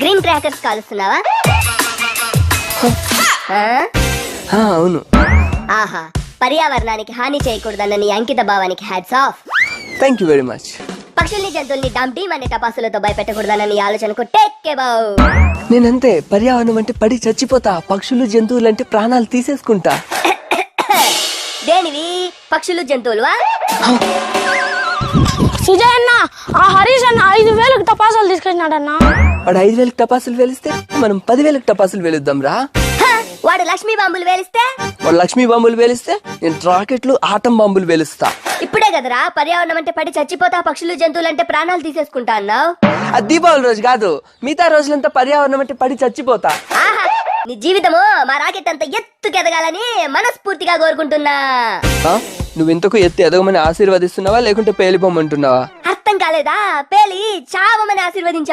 Green crackers కాలుస్తున్నావా? అవును. ఆహా పర్యావరణానికి హాని చేయకూడదన్న నీ అంకిత భావానికి hats off. Thank you very much పక్షుల్ని జంతువుల్ని డామ్ డీమ్ అనే టపాసులతో భయపెట్టకూడదన్న నీ ఆలోచనకు టేక్ నేనంతే పర్యావరణం అంటే పడి చచ్చిపోతా పక్షులు జంతువులు అంటే ప్రాణాలు తీసేసుకుంటా. దేనివి? పక్షులు జంతువులువా? సుజయ్ అన్న ఆ వేలకు వాడు ఐదు వేలకు టపాసులు వేలిస్తే మనం పదివేలకు టపాసులు వేలుద్దాం రా వాడు లక్ష్మీ బాంబులు వేలిస్తే? వాడు లక్ష్మీ బాంబులు వేలిస్తే నేను రాకెట్లు ఆటం బాంబులు వేలుస్తా. ఇప్పుడే కదరా పర్యావరణం అంటే పడి చచ్చిపోతా పక్షులు జంతువులు అంటే ప్రాణాలు తీసేసుకుంటా అన్నావు? అది దీపావళి రోజు కాదు మిగతా రోజులంతా పర్యావరణం అంటే పడి చచ్చిపోతా. ఆహా నీ జీవితము మా రాకెట్ అంత ఎత్తుకెదగాలని మనస్ఫూర్తిగా కోరుకుంటున్నా. ఆ? నువ్వు ఇంతకు ఎత్తి ఎదగమని ఆశీర్వదిస్తున్నావా లేకుంటే పేలిపోమంటున్నావా? కాలేదా పేలి చావమని ఆశీర్వదించాడు.